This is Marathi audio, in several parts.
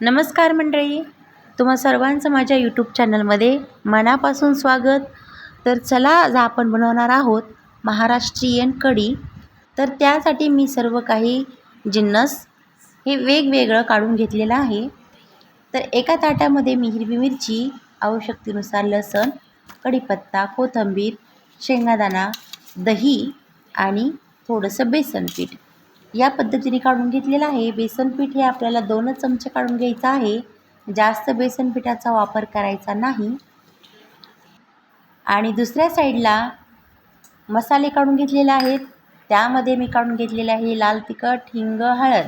नमस्कार मंडळी. तुम्हा सर्वांचं माझ्या यूट्यूब चॅनलमध्ये मनापासून स्वागत. तर चला आज आपण बनवणार आहोत महाराष्ट्रीयन कढी. तर त्यासाठी मी सर्व काही जिन्नस हे वेगवेगळं काढून घेतलेलं आहे. तर एका ताटामध्ये मी हिरवी मिरची आवश्यकतेनुसार लसण कढीपत्ता कोथिंबीर शेंगादाणा दही आणि थोडंसं बेसन पीठ या पद्धतीने काढून घेतलेलं आहे. बेसनपीठ हे आपल्याला दोनच चमचे काढून घ्यायचं आहे. जास्त बेसन पिठाचा वापर करायचा नाही. आणि दुसऱ्या साईडला मसाले काढून घेतलेले आहेत. त्यामध्ये मी काढून घेतलेले आहे लाल तिखट हिंग हळद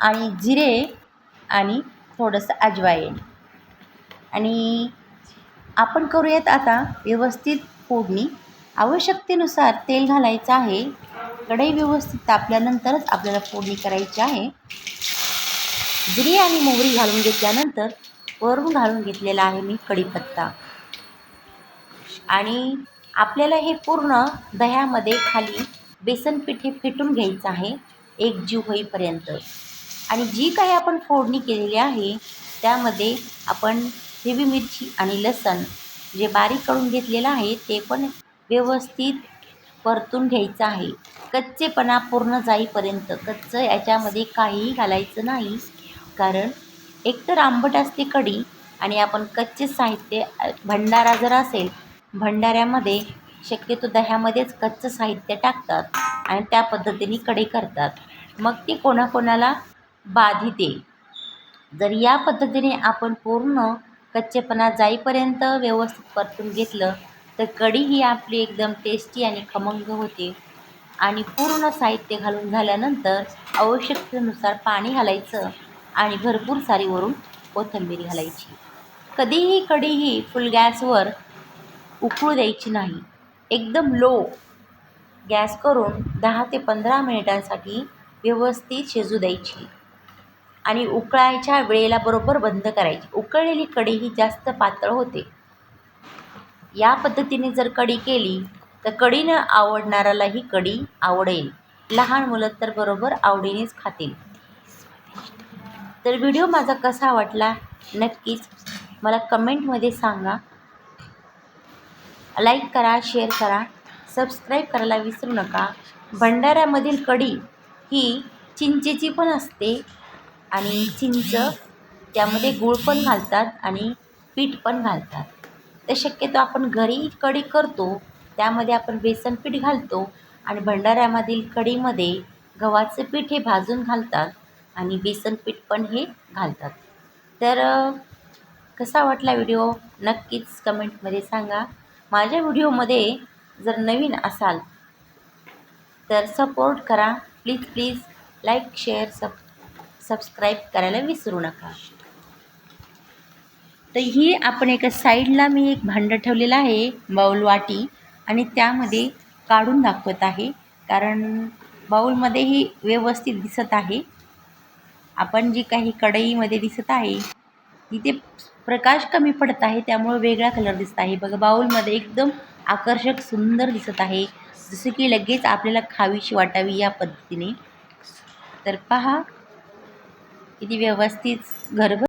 आणि जिरे आणि थोडंसं अजवाईन आणि आपण करूयात आता व्यवस्थित फोडणी. आवश्यकतेनुसार तेल घालायचं आहे. कढई व्यवस्थित तापल्यानंतरच आपल्याला फोडणी करायची आहे. जिरी आणि मोहरी घालून घेतल्यानंतर वरून घालून घेतलेला आहे मी कढीपत्ता. आणि आपल्याला हे पूर्ण दह्यामध्ये खाली बेसन पिठे फेटून घ्यायचं आहे एक जीव होईपर्यंत. आणि जी काही आपण फोडणी केलेली आहे त्यामध्ये आपण हिरवी मिरची आणि लसण जे बारीक करून घेतलेलं आहे ते पण व्यवस्थित परतून घ्यायचं आहे. कच्चेपणा पूर्ण जाईपर्यंत कच्चं याच्यामध्ये काहीही घालायचं नाही. कारण एकतर आंबट असते कढी आणि आपण कच्चे साहित्य भंडारा जर असेल भंडाऱ्यामध्ये शक्यतो दह्यामध्येच कच्चं साहित्य टाकतात आणि त्या पद्धतीने कढी करतात. मग ती कोणाकोणाला बाधिते. जर या पद्धतीने आपण पूर्ण कच्चेपणा जाईपर्यंत व्यवस्थित परतून घेतलं तर कढी ही आपली एकदम टेस्टी आणि खमंग होते. आणि पूर्ण साहित्य घालून झाल्यानंतर आवश्यकतेनुसार पाणी घालायचं आणि भरपूर सारी वरून कोथिंबीर घालायची. कधीही कढी ही फुल गॅसवर उकळू द्यायची नाही. एकदम लो गॅस करून दहा ते पंधरा मिनिटांसाठी व्यवस्थित शिजू द्यायची. आणि उकळायच्या वेळेला बरोबर बंद करायची. उकळलेली कढी ही जास्त पातळ होते. या पद्धतीने जर कढी केली तर कढीनं आवडणाऱ्याला ही कढी आवडेल. लहान मुलं तर बरोबर आवडीनेच खातील. तर व्हिडिओ माझा कसा वाटला? नक्कीच मला कमेंटमध्ये सांगा. लाईक करा शेअर करा सबस्क्राईब करायला विसरू नका. भंडाऱ्यामधील कढी ही चिंचेची पण असते आणि चिंच त्यामध्ये गूळ पण घालतात आणि पीठ पण घालतात. तर शक्यतो आपण घरी कढी करतो त्यामध्ये आपण बेसन पीठ घालतो आणि भंडाऱ्यामधील कढीमध्ये गव्हाचं पीठ हे भाजून घालतात आणि बेसन पीठ पण हे घालतात. तर कसा वाटला व्हिडिओ? नक्कीच कमेंटमध्ये सांगा. माझ्या व्हिडिओमध्ये जर नवीन असाल तर सपोर्ट करा. Please please like share sub subscribe करायला विसरू नका. तर ही आपण एका साईडला मी एक भांडं ठेवलेलं आहे बाऊल वाटी आणि त्यामध्ये काढून दाखवत आहे. कारण बाऊलमध्येही व्यवस्थित दिसत आहे. आपण जी काही कढईमध्ये दिसत आहे तिथे प्रकाश कमी पडत आहे त्यामुळं वेगळा कलर दिसत आहे. बघा बाऊलमध्ये एकदम आकर्षक सुंदर दिसत आहे. जसं की लगेच आपल्याला खावीशी वाटावी या पद्धतीने. तर पहा किती व्यवस्थित घरभर